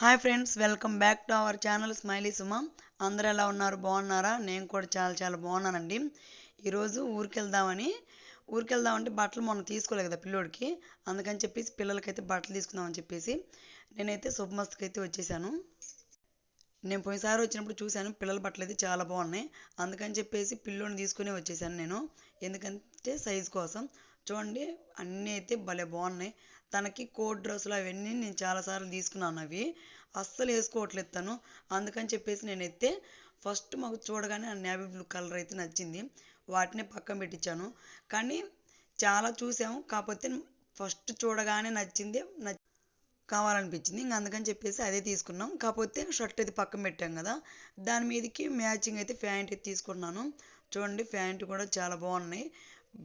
Hi friends welcome back to our channel smiley Suma అందరూ ఎలా ఉన్నారు? బాగున్నారా? నేను కూడా చాలా చాలా బాగున్నానండి. ఈరోజు ఊరికి వెళ్దామని ఊరికి వెళ్దామంటే బట్టలు మొన్న తీసుకోలేదు కదా పిల్లోడికి. అందుకని చెప్పేసి పిల్లలకైతే బట్టలు తీసుకుందామని చెప్పేసి నేనైతే శుభమస్తుకి అయితే వచ్చేసాను. నేను పోయినసారి వచ్చినప్పుడు చూశాను పిల్లల బట్టలు అయితే చాలా బాగున్నాయి. అందుకని చెప్పేసి పిల్లోని తీసుకుని వచ్చేసాను నేను. ఎందుకంటే సైజ్ కోసం. చూడండి అన్నీ అయితే భలే బాగున్నాయి. తనకి కోట్ డ్రెస్సులు అవన్నీ నేను చాలాసార్లు తీసుకున్నాను అవి. అస్సలు వేసుకోవట్లేదు తను. అందుకని చెప్పేసి నేనైతే ఫస్ట్ మాకు చూడగానే ఆ నేవీ బ్లూ కలర్ అయితే నచ్చింది. వాటిని పక్కన పెట్టించాను. కానీ చాలా చూసాము. కాకపోతే ఫస్ట్ చూడగానే నచ్చింది నచ్చి కావాలనిపించింది. ఇంక అందుకని చెప్పేసి అదే తీసుకున్నాం. కాకపోతే షర్ట్ అయితే పక్కన పెట్టాం కదా. దాని మీదకి మ్యాచింగ్ అయితే ప్యాంట్ అయితే తీసుకున్నాను. చూడండి ప్యాంట్ కూడా చాలా బాగున్నాయి.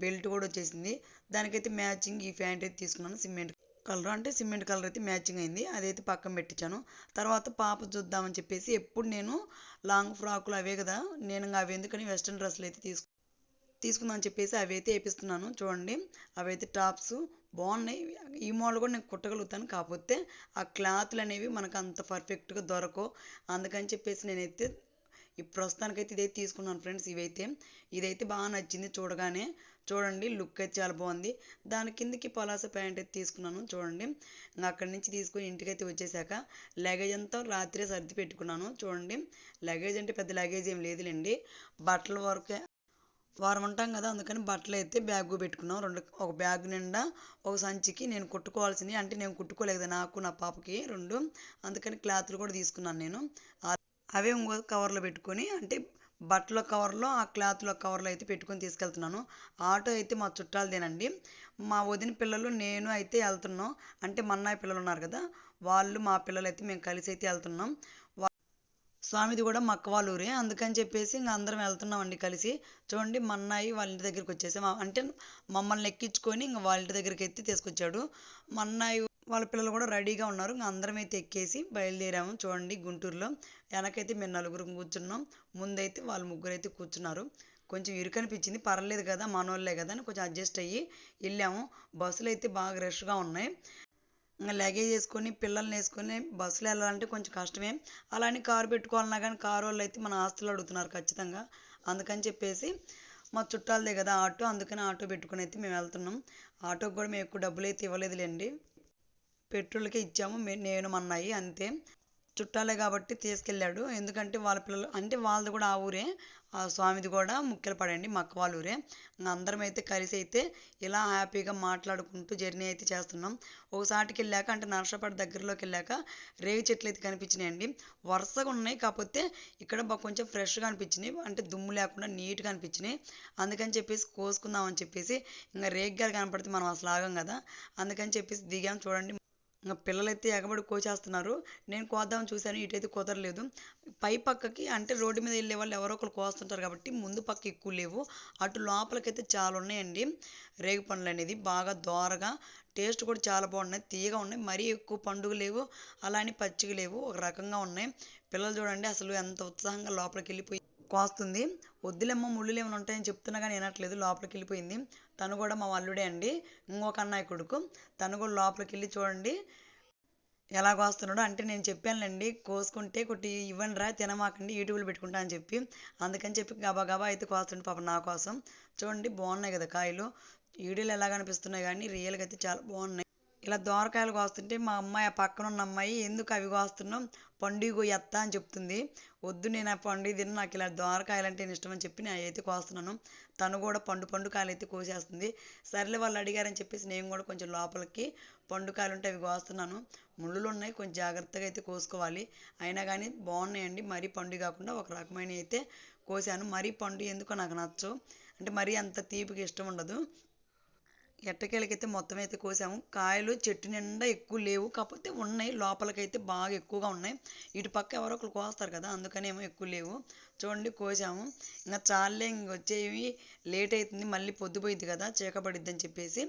బెల్ట్ కూడా వచ్చేసింది. దానికైతే మ్యాచింగ్ ఈ ప్యాంట్ అయితే తీసుకున్నాను సిమెంట్ కలర్. అంటే సిమెంట్ కలర్ అయితే మ్యాచింగ్ అయింది. అదైతే పక్కన పెట్టించాను. తర్వాత పాప చూద్దామని చెప్పేసి ఎప్పుడు నేను లాంగ్ ఫ్రాకులు అవే కదా నేను అవి ఎందుకని వెస్ట్రన్ డ్రెస్సులు అయితే తీసుకు తీసుకుందామని చెప్పేసి అవి అయితే వేపిస్తున్నాను. చూడండి అవైతే టాప్స్ బాగున్నాయి. ఈ మోడల్ కూడా నేను కుట్టగలుగుతాను. కాకపోతే ఆ క్లాత్లు అనేవి మనకు అంత పర్ఫెక్ట్గా దొరకవు. అందుకని చెప్పేసి నేనైతే ఈ ప్రస్తుతానికైతే ఇదైతే తీసుకున్నాను ఫ్రెండ్స్ ఇవైతే. ఇదైతే బాగా నచ్చింది చూడగానే. చూడండి లుక్ అయితే చాలా బాగుంది. దాని కిందకి పలాస ప్యాంట్ అయితే తీసుకున్నాను చూడండి. అక్కడి నుంచి తీసుకుని ఇంటికైతే వచ్చేసాక లగేజ్ అంతా రాత్రే సర్ది పెట్టుకున్నాను చూడండి. లగేజ్ అంటే పెద్ద లగేజ్ ఏం లేదులేండి. బట్టల వరకే వారం ఉంటాం కదా అందుకని బట్టలు అయితే బ్యాగ్ పెట్టుకున్నాం. రెండు ఒక బ్యాగ్ నిండా ఒక సంచికి నేను కుట్టుకోవాల్సింది. అంటే నేను కుట్టుకోలేదు కదా నాకు నా పాపకి రెండు. అందుకని క్లాత్లు కూడా తీసుకున్నాను నేను. అవే ఇంకో కవర్లో పెట్టుకొని అంటే బట్టల కవర్లో ఆ క్లాత్లో కవర్లో అయితే పెట్టుకొని తీసుకెళ్తున్నాను. ఆటో అయితే మా చుట్టాలదేనండి. మా వదిన పిల్లలు నేను అయితే వెళ్తున్నాం. అంటే మన్నాయి పిల్లలు ఉన్నారు కదా వాళ్ళు మా పిల్లలు అయితే మేము కలిసి అయితే వెళ్తున్నాం. స్వామిది కూడా మక్కవాళ్ళూరే వాళ్ళ ఊరే. అందుకని చెప్పేసి ఇంకా అందరం వెళ్తున్నామండి కలిసి. చూడండి మన్నాయి వాళ్ళ ఇంటి దగ్గరికి వచ్చేసాం. అంటే మమ్మల్ని ఎక్కించుకొని ఇంకా వాళ్ళ ఇంటి దగ్గరికి అయితే తీసుకొచ్చాడు. మన్నాయి వాళ్ళ పిల్లలు కూడా రెడీగా ఉన్నారు. ఇంకా అందరం అయితే ఎక్కేసి బయలుదేరాము. చూడండి గుంటూరులో. వెనకైతే మేము నలుగురు కూర్చున్నాం. ముందైతే వాళ్ళు ముగ్గురు అయితే కూర్చున్నారు. కొంచెం ఇరుకనిపించింది. పర్లేదు కదా మనోళ్ళే కదా అని కొంచెం అడ్జస్ట్ అయ్యి వెళ్ళాము. బస్సులు అయితే బాగా రష్గా ఉన్నాయి. ఇంకా లగేజ్ వేసుకొని పిల్లల్ని వేసుకొని బస్సులో వెళ్ళాలంటే కొంచెం కష్టమే. అలానే కారు పెట్టుకోవాలన్నా కానీ కారు వాళ్ళు అయితే మన ఆస్తులు అడుగుతున్నారు ఖచ్చితంగా. అందుకని చెప్పేసి మా చుట్టాలదే కదా ఆటో అందుకని ఆటో పెట్టుకుని అయితే మేము వెళ్తున్నాం. ఆటోకి కూడా మేము ఎక్కువ డబ్బులు అయితే ఇవ్వలేదులేండి. పెట్రోల్కే ఇచ్చాము. నేను మన్నాయి అంతే. చుట్టాలే కాబట్టి తీసుకెళ్ళాడు. ఎందుకంటే వాళ్ళ పిల్లలు అంటే వాళ్ళది కూడా ఆ ఊరే. ఆ స్వామిది కూడా ముఖ్యపడండి మక్క వాళ్ళ ఊరే. అందరం అయితే కలిసి అయితే ఇలా హ్యాపీగా మాట్లాడుకుంటూ జర్నీ అయితే చేస్తున్నాం. ఒకసాటికి వెళ్ళాక అంటే నర్సపేట దగ్గరలోకి వెళ్ళాక రేగి చెట్లు అయితే కనిపించినాయండి. వరుసగా ఉన్నాయి. కాకపోతే ఇక్కడ కొంచెం ఫ్రెష్గా అనిపించినాయి. అంటే దుమ్ము లేకుండా నీట్గా అనిపించినాయి. అందుకని చెప్పేసి కోసుకుందామని చెప్పేసి ఇంకా రేగ్గాలు కనపడితే మనం అసలు ఆగం కదా. అందుకని చెప్పేసి దిగాం. చూడండి పిల్లలైతే ఎగబడి కోసేస్తున్నారు. నేను కోద్దామని చూశాను ఇటైతే కుదరలేదు. పై పక్కకి అంటే రోడ్డు మీద వెళ్ళే వాళ్ళు ఎవరో ఒకరు కోస్తుంటారు కాబట్టి ముందు పక్క ఎక్కువ లేవు. అటు లోపలికైతే చాలా ఉన్నాయండి. రేగు పండ్లు అనేది బాగా దోరగా టేస్ట్ కూడా చాలా బాగున్నాయి. తీయగా ఉన్నాయి మరీ ఎక్కువ పండుగ లేవు. అలానే పచ్చిగా లేవు ఒక రకంగా ఉన్నాయి. పిల్లలు చూడండి అసలు ఎంత ఉత్సాహంగా లోపలికి వెళ్ళిపోయి కోస్తుంది. వద్దులేమ్మ ముళ్ళు ఏమైనా ఉంటాయని చెప్తున్నా కానీ వినట్లేదు లోపలికి వెళ్ళిపోయింది. తను కూడా మా అల్లుడే అండి ఇంకొక అన్నయ్య కొడుకు. తను కూడా లోపలికి వెళ్ళి చూడండి ఎలా కోస్తున్నాడో. అంటే నేను చెప్పానులేండి కోసుకుంటే కొట్టి ఇవ్వండి రా తినమాకండి యూట్యూబ్లో పెట్టుకుంటా అని చెప్పి. అందుకని చెప్పి గబా గబా అయితే కోస్తుండే పాప నా కోసం. చూడండి బాగున్నాయి కదా కాయలు. వీడియోలు ఎలా కనిపిస్తున్నాయి కానీ రియల్గా అయితే చాలా బాగున్నాయి. ఇలా దోరకాయలు కోస్తుంటే మా అమ్మాయి ఆ పక్కన ఉన్న అమ్మాయి ఎందుకు అవి కోస్తున్నాం పండుగ ఎత్త అని చెప్తుంది. వద్దు నేను ఆ పండుగ తిన్న నాకు ఇలా దోరకాయలు అంటే ఇష్టం అని చెప్పి నేను అయితే కోస్తున్నాను. తను కూడా పండు పండుకాయలు అయితే కోసేస్తుంది. సర్లే వాళ్ళు అడిగారని చెప్పేసి నేను కూడా కొంచెం లోపలికి పండుకాయలు ఉంటే అవి కోస్తున్నాను. ముళ్ళులు ఉన్నాయి కొంచెం జాగ్రత్తగా అయితే కోసుకోవాలి. అయినా కానీ బాగున్నాయండి. మరీ పండు కాకుండా ఒక రకమైన అయితే కోసాను. మరీ పండు ఎందుకో నాకు నచ్చు అంటే మరీ అంత తీపికి ఇష్టం ఉండదు. ఎట్టకేలకైతే మొత్తం అయితే కోసాము. కాయలు చెట్టు నిండా ఎక్కువ లేవు. కాకపోతే ఉన్నాయి. లోపలికైతే బాగా ఎక్కువగా ఉన్నాయి. ఇటు పక్క ఎవరో ఒకరు కోస్తారు కదా అందుకనేమో ఎక్కువ లేవు. చూడండి కోసాము. ఇంకా చాలే ఇంక వచ్చేవి లేట్ అవుతుంది మళ్ళీ పొద్దుపోయింది కదా చీకపడిద్ది అని చెప్పేసి.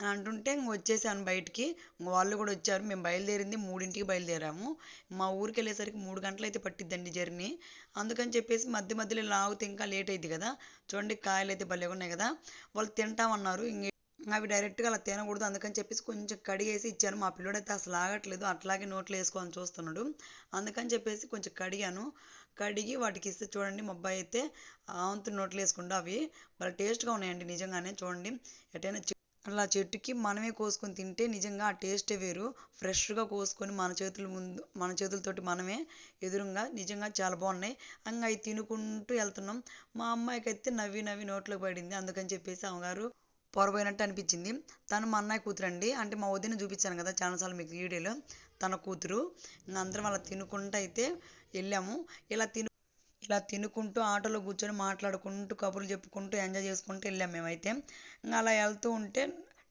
అని అంటుంటే ఇంక వచ్చేసాను బయటికి. వాళ్ళు కూడా వచ్చారు. మేము బయలుదేరింది మూడింటికి బయలుదేరాము. మా ఊరికి వెళ్ళేసరికి మూడు గంటలు అయితే పట్టిద్దండి జర్నీ. అందుకని చెప్పేసి మధ్య మధ్యలో లాగితే ఇంకా లేట్ అయింది కదా. చూడండి కాయలు అయితే భలే ఉన్నాయి కదా. వాళ్ళు తింటామన్నారు. ఇంక అవి డైరెక్ట్గా అలా తినకూడదు. అందుకని చెప్పేసి కొంచెం కడిగేసి ఇచ్చాను. మా పిల్లోడైతే అసలు ఆగట్లేదు. అట్లాగే నోట్లో వేసుకోవాలని చూస్తున్నాడు. అందుకని చెప్పేసి కొంచెం కడిగాను. కడిగి వాటికి ఇస్తే చూడండి మా అబ్బాయి అయితే ఆవంతు నోట్లు వేసుకుంటూ అవి వాళ్ళ టేస్ట్గా ఉన్నాయండి నిజంగానే చూడండి. ఎటైనా అలా చెట్టుకి మనమే కోసుకొని తింటే నిజంగా ఆ టేస్టే వేరు. ఫ్రెష్గా కోసుకొని మన చేతుల ముందు మన చేతులతోటి మనమే ఎదురుగా నిజంగా చాలా బాగున్నాయి. ఇంకా అవి తినుకుంటూ వెళ్తున్నాం. మా అమ్మాయికి అయితే నవ్వి నవ్వి నోట్లోకి పడింది. అందుకని చెప్పేసి అమ్మగారు పొరపోయినట్టు అనిపించింది. తను మా అన్నయ్య కూతురు అండి అంటే మా వదిన చూపించాను కదా చాలాసార్లు మీకు వీడియోలో. తన కూతురు. అందరం అలా తినుకుంటూ అయితే వెళ్ళాము. ఇలా తిను ఇలా తినుకుంటూ ఆటోలో కూర్చొని మాట్లాడుకుంటూ కబుర్లు చెప్పుకుంటూ ఎంజాయ్ చేసుకుంటూ వెళ్ళాం మేమైతే. ఇంకా అలా వెళ్తూ ఉంటే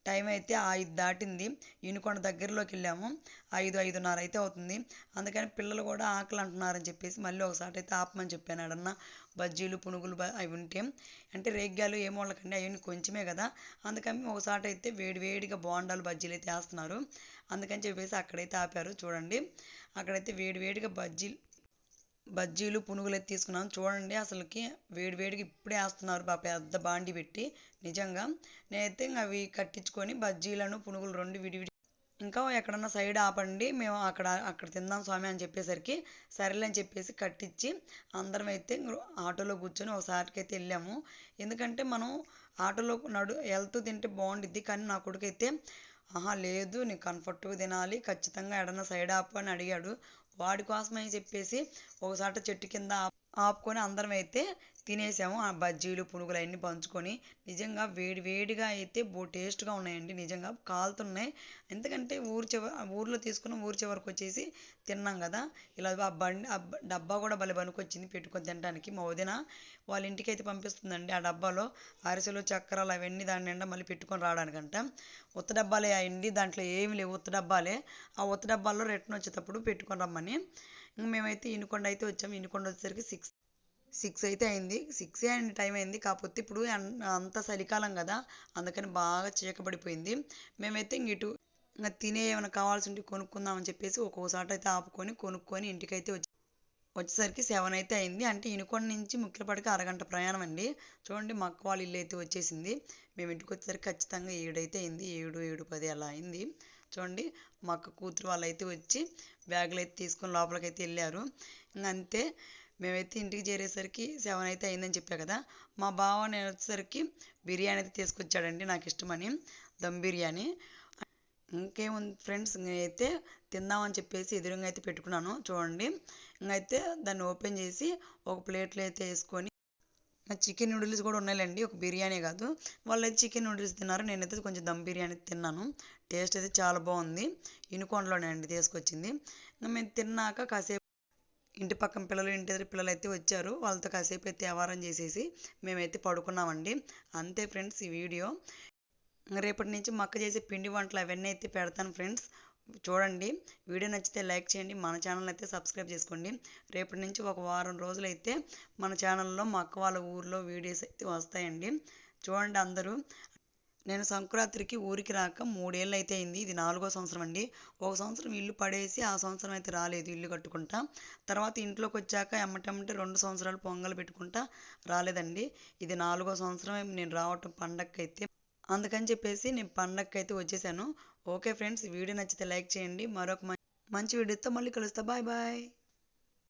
టైం అయితే ఐదు దాటింది. ఇనుకొండ దగ్గరలోకి వెళ్ళాము. ఐదు ఐదున్నర అయితే అవుతుంది. అందుకని పిల్లలు కూడా ఆకలి అంటున్నారని చెప్పేసి మళ్ళీ ఒకసారి అయితే ఆపమని చెప్పాను. ఆడన్న బజ్జీలు పునుగులు బ- అవి ఉంటే అంటే రేగ్గాలు ఏమో వాళ్ళకండి అవన్నీ కొంచెమే కదా. అందుకని ఒకసారి అయితే వేడి వేడిగా బోండాలు బజ్జీలు అయితే వేస్తున్నారు. అందుకని చెప్పేసి అక్కడైతే ఆపారు. చూడండి. అక్కడైతే వేడి వేడిగా బజ్జీలు బజ్జీలు పునుగులు అయితే తీసుకున్నాం. చూడండి అసలుకి వేడి వేడిగా ఇప్పుడే వేస్తున్నారు బా పెద్ద బాండి పెట్టి. నిజంగా నేనైతే అవి కట్టించుకొని బజ్జీలను పునుగులు రెండు విడివిడి ఇంకా ఎక్కడన్నా సైడ్ ఆపండి మేము అక్కడ అక్కడ తిందాం స్వామి అని చెప్పేసరికి సరేలే అని చెప్పేసి కట్టించి అందరం అయితే ఆటోలో కూర్చొని ఒకసారికి అయితే వెళ్ళాము. ఎందుకంటే మనం ఆటోలో నడు వెళ్తూ తింటే బాగుండిద్ది. కానీ నా కొడుకు అయితే ఆహా లేదు నీకు కంఫర్ట్గా తినాలి ఖచ్చితంగా ఎడన్నా సైడ్ ఆపు అని అడిగాడు. వాడి కోసమని చెప్పేసి ఒకసారి చెట్టు కింద ఆపుకొని అందరం అయితే తినేసాము. ఆ బజ్జీలు పునుగులు అన్నీ పంచుకొని నిజంగా వేడి వేడిగా అయితే బో టేస్ట్గా ఉన్నాయండి. నిజంగా కాలుతున్నాయి. ఎందుకంటే ఊరు చివరి ఊర్లో తీసుకున్న ఊరు చివరికి వచ్చేసి తిన్నాం కదా. ఇలా ఆ బండి ఆ డబ్బా కూడా భలే పనికొచ్చింది పెట్టుకొని తినడానికి మా వదిన వాళ్ళ ఇంటికి అయితే పంపిస్తుందండి ఆ డబ్బాలో అరిసెలు చక్రాలు అవన్నీ దాని నిండా మళ్ళీ పెట్టుకొని రావడానికంట. ఉత్త డబ్బాలే అయ్యండి దాంట్లో ఏమి లేవు. ఉత్త డబ్బాలే. ఆ ఉత్త డబ్బాల్లో రిటర్న్ వచ్చేటప్పుడు పెట్టుకొని రమ్మని. ఇంక మేమైతే ఇనుకొండ అయితే వచ్చాము ఇనుకొండ వచ్చేసరికి సిక్స్ సిక్స్ అయితే అయింది. సిక్స్ అండ్ టైం అయింది. కాకపోతే ఇప్పుడు అంత చలికాలం కదా. అందుకని బాగా చీకబడిపోయింది మేమైతే ఇంక ఇటు ఇంకా తినే ఏమైనా కావాల్సి ఉంటే కొనుక్కుందామని చెప్పేసి ఒక్కోసారి అయితే ఆపుకొని కొనుక్కొని ఇంటికైతే వచ్చి వచ్చేసరికి సెవెన్ అయితే అయింది. అంటే ఇనుకొండ నుంచి ముఖ్యపడికి అరగంట ప్రయాణం అండి. చూడండి మా అక్క వాళ్ళ ఇల్లు అయితే వచ్చేసింది. మేము ఇంటికి వచ్చేసరికి ఖచ్చితంగా ఏడైతే అయింది. ఏడు ఏడు పది అలా అయింది. చూడండి మా అక్క కూతురు వాళ్ళు అయితే వచ్చి బ్యాగులు అయితే తీసుకొని లోపలికి అయితే వెళ్ళారు. ఇంక అంతే. మేమైతే ఇంటికి చేరేసరికి సెవెన్ అయితే అయిందని చెప్పా కదా మా బావ నేను వచ్చేసరికి బిర్యానీ అయితే తీసుకొచ్చాడండి నాకు ఇష్టమని దమ్ బిర్యానీ. ఇంకేముంది ఫ్రెండ్స్ అయితే తిందామని చెప్పేసి ఎదురుగా అయితే పెట్టుకున్నాను చూడండి. ఇంకైతే దాన్ని ఓపెన్ చేసి ఒక ప్లేట్లో అయితే వేసుకొని చికెన్ నూడిల్స్ కూడా ఉన్నాయిలేండి ఒక బిర్యానీ కాదు. వాళ్ళైతే చికెన్ నూడిల్స్ తిన్నారు నేనైతే కొంచెం దమ్ బిర్యానీ తిన్నాను. టేస్ట్ అయితే చాలా బాగుంది ఇనుకొండలోనే అండి తీసుకొచ్చింది. ఇంకా మేము తిన్నాక కాసేపు ఇంటి పక్కన పిల్లలు ఇంటి ఎదురు పిల్లలు అయితే వచ్చారు. వాళ్ళతో కాసేపు అయితే వ్యవహారం చేసేసి మేమైతే పడుకున్నామండి. అంతే ఫ్రెండ్స్ ఈ వీడియో. రేపటి నుంచి మక్క చేసే పిండి వంటలు అవన్నీ అయితే పెడతాను ఫ్రెండ్స్. చూడండి వీడియో నచ్చితే లైక్ చేయండి మన ఛానల్ అయితే సబ్స్క్రైబ్ చేసుకోండి. రేపటి నుంచి ఒక వారం రోజులు అయితే మన ఛానల్లో మా అక్క వాళ్ళ ఊర్లో వీడియోస్ అయితే వస్తాయండి. చూడండి అందరూ. నేను సంక్రాంతికి ఊరికి రాక మూడేళ్ళు అయితే అయింది. ఇది నాలుగో సంవత్సరం అండి. ఒక సంవత్సరం ఇల్లు పడేసి ఆ సంవత్సరం అయితే రాలేదు ఇల్లు కట్టుకుంటా. తర్వాత ఇంట్లోకి వచ్చాక ఎమ్మటెమ్మటే రెండు సంవత్సరాలు పొంగలు పెట్టుకుంటా రాలేదండి. ఇది నాలుగో సంవత్సరం నేను రావటం పండగకి అయితే అందుకని చెప్పేసి నేను పండగకి అయితే వచ్చేసాను. ఓకే ఫ్రెండ్స్ వీడియో నచ్చితే లైక్ చేయండి. మరొక మంచి వీడియోతో మళ్ళీ కలుస్తా. Bye bye.